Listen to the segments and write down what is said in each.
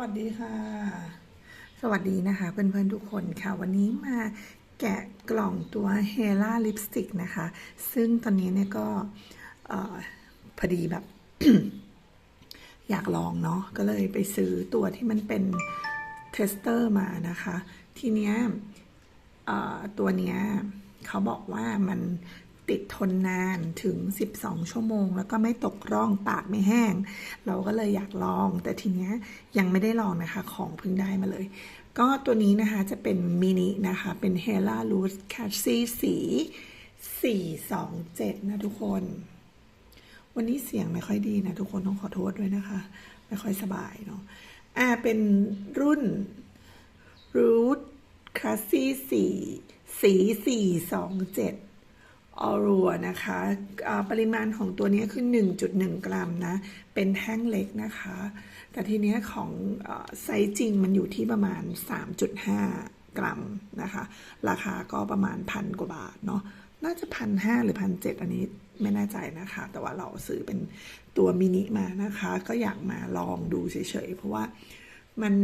วัสดีค่ะ สวัสดีนะคะเพื่อนๆทุกคนค่ะ วันนี้มาแกะกล่องตัวเฮล่าลิปสติกนะคะ ซึ่งตอนนี้เนี่ยก็พอดีแบบ อยากลองเนาะก็เลยไปซื้อตัวที่มันเป็นเทสเตอร์มานะคะ ทีเนี้ยตัวเนี้ยเขาบอกว่ามัน ติดทนนานถึง 12 ชั่วโมง แล้วก็ไม่ตกร่องปากไม่แห้ง เราก็เลยอยากลอง แต่ทีเนี้ยยังไม่ได้ลองนะคะของเพิ่งได้มาเลย ก็ตัวนี้นะคะจะเป็นมินินะคะ เป็น h e l a l o o s c a t c y สี427 นะทุกคน วันนี้เสียงไม่ค่อยดีนะ ทุกคนต้องขอโทษด้วยนะคะ ไม่ค่อยสบายเนาะอ่าเป็นรุ่น Root Classy 4สี427 ออรัวนะคะปริมาณของตัวนี้คือ 1.1 กรัมนะ เป็นแท่งเล็กนะคะ แต่ทีนี้ของไซส์จริงมันอยู่ที่ประมาณ 3.5 กรัมนะคะ ราคาก็ประมาณพันกว่าบาทเนาะ น่าจะพันห้าหรือพันเจ็ดอันนี้ไม่แน่ใจนะคะ แต่ว่าเราซื้อเป็นตัวมินิมานะคะ ก็อยากมาลองดูเฉยๆ เพราะว่ามัน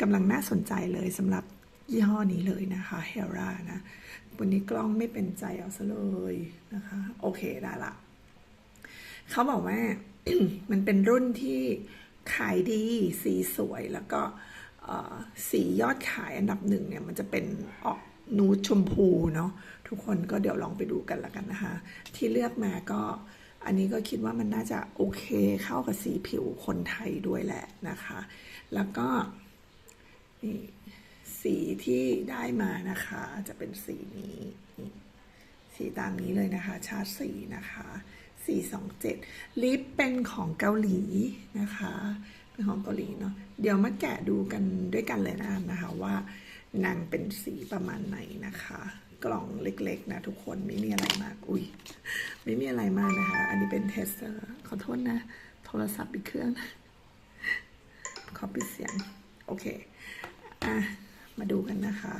กำลังน่าสนใจเลยสำหรับ ยี่ห้อนี้เลยนะคะเฮรานะ วันนี้กล้องไม่เป็นใจเอาซะเลยนะคะ โอเคได้ละ เขาบอกว่า มันเป็นรุ่นที่ขายดีสีสวยแล้วก็สียอดขายอันดับหนึ่งเนี่ย มันจะเป็นออกนูดชมพูเนาะทุกคนก็เดี๋ยวลองไปดูกันละกันนะคะ ที่เลือกมาก็อันนี้ก็คิดว่ามันน่าจะโอเคเข้ากับสีผิวคนไทยด้วยแหละนะคะ แล้วก็นี่ สีที่ได้มานะคะ จะเป็นสีนี้ สีตามนี้เลยนะคะ ชาร์ตสีนะคะ427 ลิปเป็นของเกาหลีนะคะ เป็นของเกาหลีเนาะ เดี๋ยวมาแกะดูกันด้วยกันเลยนะนะคะว่านางเป็นสีประมาณไหนนะคะ กล่องเล็กๆนะทุกคนไม่มีอะไรมาก อุ้ยไม่มีอะไรมากนะคะ อันนี้เป็นเทสเตอร์ขอโทษนะ โทรศัพท์อีกเครื่อง ขอปิดเสียง โอเค อะ มาดูกันนะคะ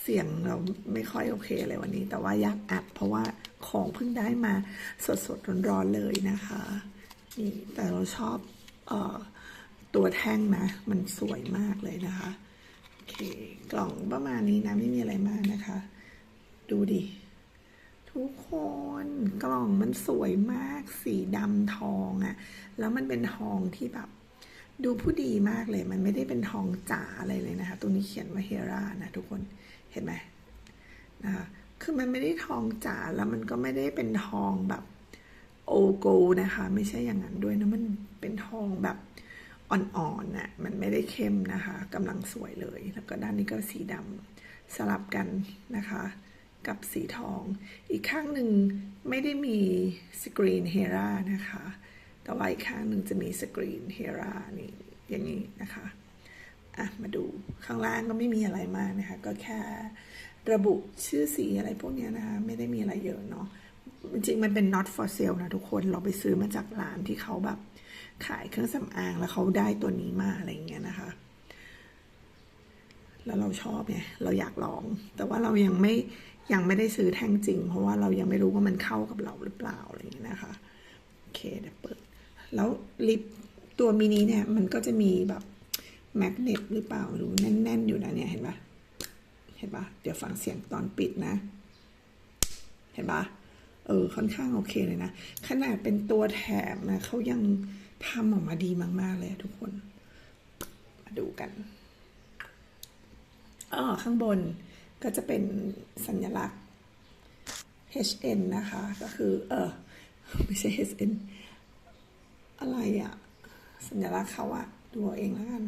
เสียงเราไม่ค่อยโอเคเลยวันนี้ แต่ว่าอยากอัดเพราะว่าของเพิ่งได้มาสดสดๆร้อนๆเลยนะคะนี่แต่เราชอบเออตัวแท่งนะ มันสวยมากเลยนะคะโอเคกล่องประมาณนี้นะไม่มีอะไรมากนะคะ ดูดิทุกคนกล่องมันสวยมากสีดำทองอะ่ะ แล้วมันเป็นทองที่แบบ ดูผู้ดีมากเลย มันไม่ได้เป็นทองจ๋าอะไรเลยนะคะตรงนี้เขียนว่าเฮรานะทุกคนเห็นไหมนะคะคือมันไม่ได้ทองจ๋าแล้วมันก็ไม่ได้เป็นทองแบบโอโกนะคะ ไม่ใช่อย่างนั้นด้วยนะมันเป็นทองแบบอ่อนๆน่ะมันไม่ได้เข้มนะคะกำลังสวยเลย แล้วก็ด้านนี้ก็สีดำสลับกันนะคะ กับสีทอง อีกข้างหนึ่งไม่ได้มีสกรีนเฮรานะคะ แต่ว่าอีกข้างหนึ่งจะมีสกรีนเฮรานี่อย่างนี้นะคะอะมาดูข้างล่างก็ไม่มีอะไรมากนะคะ ก็แค่ระบุชื่อสีอะไรพวกนี้นะคะ ไม่ได้มีอะไรเยอะเนาะจริงมันเป็น not for sale นะทุกคนเราไปซื้อมาจากร้านที่เขาแบบขายเครื่องสำอางแล้วเขาได้ตัวนี้มาอะไรอย่างเงี้ยนะคะ แล้วเราชอบไงเราอยากลอง แต่ว่าเรายังไม่ยังไม่ได้ซื้อแท่งจริง เพราะว่าเรายังไม่รู้ว่ามันเข้ากับเราหรือเปล่าอะไรอย่างเงี้ยนะคะโอเคเดี๋ยวเปิด แล้วลิปตัวมินิเนี่ย มันก็จะมีแบบแมกเนตหรือเปล่าไม่รู้แน่น ๆ อยู่นะเนี่ย เห็นปะเห็นปะเดี๋ยวฟังเสียงตอนปิดนะ เห็นปะเออ ค่อนข้างโอเคเลยนะ ขนาดเป็นตัวแถมนะเขายังทำออกมาดีมาก ๆ เลยทุกคน มาดูกันอ๋อข้างบนก็จะเป็นสัญลักษณ์ HN นะคะ ก็คือ เออ ไม่ใช่ HN อะไรอะสัญลักษณ์เขาอะดูเอาเองแล้วกัน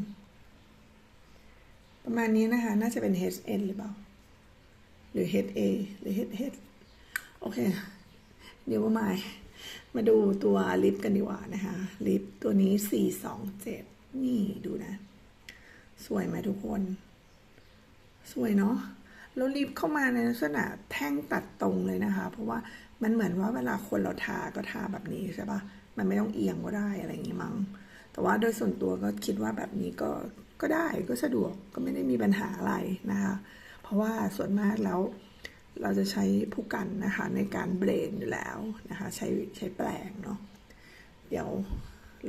ประมาณนี้นะคะ น่าจะเป็น HN หรือเปล่า หรือ HA หรือ HH โอเค เดี๋ยวมามาดูตัวลิปกันดีกว่านะคะ ลิปตัวนี้ 427 นี่ดูนะ สวยไหมทุกคน สวยเนาะแล้วลิปเข้ามาในลักษณะแท่งตัดตรงเลยนะคะ เพราะว่ามันเหมือนว่าเวลาคนเราทาก็ทาแบบนี้ใช่ปะ มันไม่ต้องเอียงก็ได้อะไรอย่างงี้มั้ง แต่ว่าโดยส่วนตัวก็คิดว่าแบบนี้ก็ก็ได้ก็สะดวกก็ไม่ได้มีปัญหาอะไรนะคะ เพราะว่าส่วนมากแล้วเราจะใช้ผู้กันนะคะในการเบรนอยู่แล้วนะคะใช้ใช้แปลงเนาะเดี๋ยว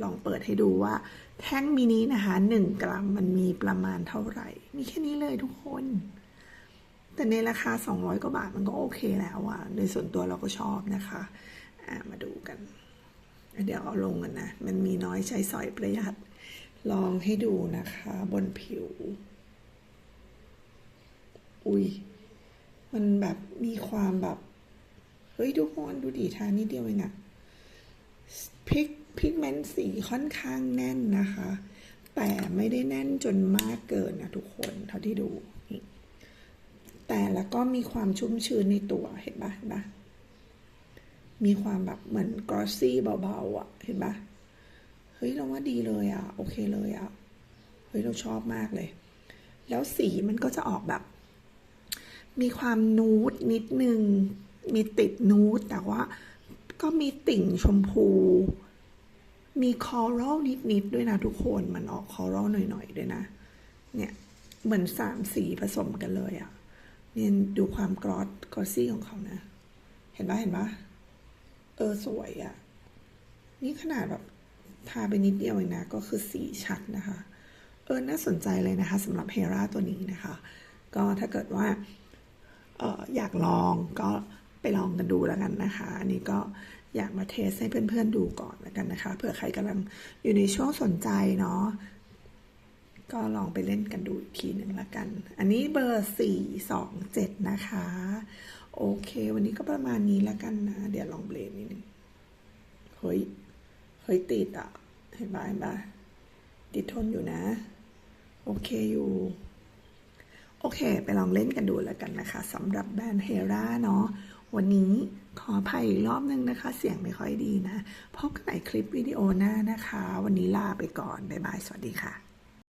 ลองเปิดให้ดูว่า แท่งมินินะคะหนึ่งกรัมมันมีประมาณเท่าไหร่ มีแค่นี้เลยทุกคน แต่ในราคา 200 กว่าบาทมันก็โอเคแล้วอะโดยส่วนตัวเราก็ชอบนะคะ มาดูกัน เดี๋ยวเอาลงกันนะ มันมีน้อยใช้สอยประหยัด ลองให้ดูนะคะ บนผิว อุ้ยมันแบบมีความแบบ เฮ้ยทุกคนดูดีทานิดเดียวเองอะพิกพิกเมนต์สีค่อนข้างแน่นนะคะ แต่ไม่ได้แน่นจนมากเกินนะทุกคนเท่าที่ดู แต่แล้วก็มีความชุ่มชื้นในตัวเห็นปะเห็นะ มีความแบบเหมือนกรอสซี่เบาๆอะ่ะ เห็นปะเฮ้ยเราว่าดีเลยอะ่ะ โอเคเลยอะ่ะ เฮ้ยเราชอบมากเลย แล้วสีมันก็จะออกแบบ มีความนูดนิดนึง มีติดนูดแต่ว่าก็มีติ่งชมพู มีคอรัลนิดๆด้วยนะทุกคน มันออกคอรัลหน่อยๆด้วยนะ เนี่ย เหมือนสามสีผสมกันเลยอะ่ะ เนี่ยดูความกรอสกรอสซี่ของเขานะ เห็นปะเห็นปะ เออสวยอะ่ะ นี่ขนาดแบบทาไปนิดเดียวเองนะ ก็คือสีชัดนะคะ เออ น่าสนใจเลยนะคะสำหรับเฮราตัวนี้นะคะ ก็ถ้าเกิดว่าเอออยากลองก็ไปลองกันดูแล้วกันนะคะ อันนี้ก็อยากมาเทสให้เพื่อนๆดูก่อนแล้วกันนะคะ เผื่อใครกำลังอยู่ในช่วงสนใจเนาะก็ลองไปเล่นกันดูอีกทีหนึ่งละกัน อันนี้เบอร์สี่สองเจ็ดนะคะ โอเค วันนี้ก็ประมาณนี้แล้วกันนะ เดี๋ยวลองเบลนนิดนึงเฮ้ย เฮ้ย ติดอะเห็นปะเห็นปะติดทนอยู่นะ โอเคอยู่ โอเค ไปลองเล่นกันดูแล้วกันนะคะสำหรับแบรนด์เฮราเนาะวันนี้ขออภัยอีกรอบนึงนะคะ เสียงไม่ค่อยดีนะพบกันใหม่คลิปวิดีโอหน้านะคะ วันนี้ลาไปก่อน บ๊ายบาย สวัสดีค่ะ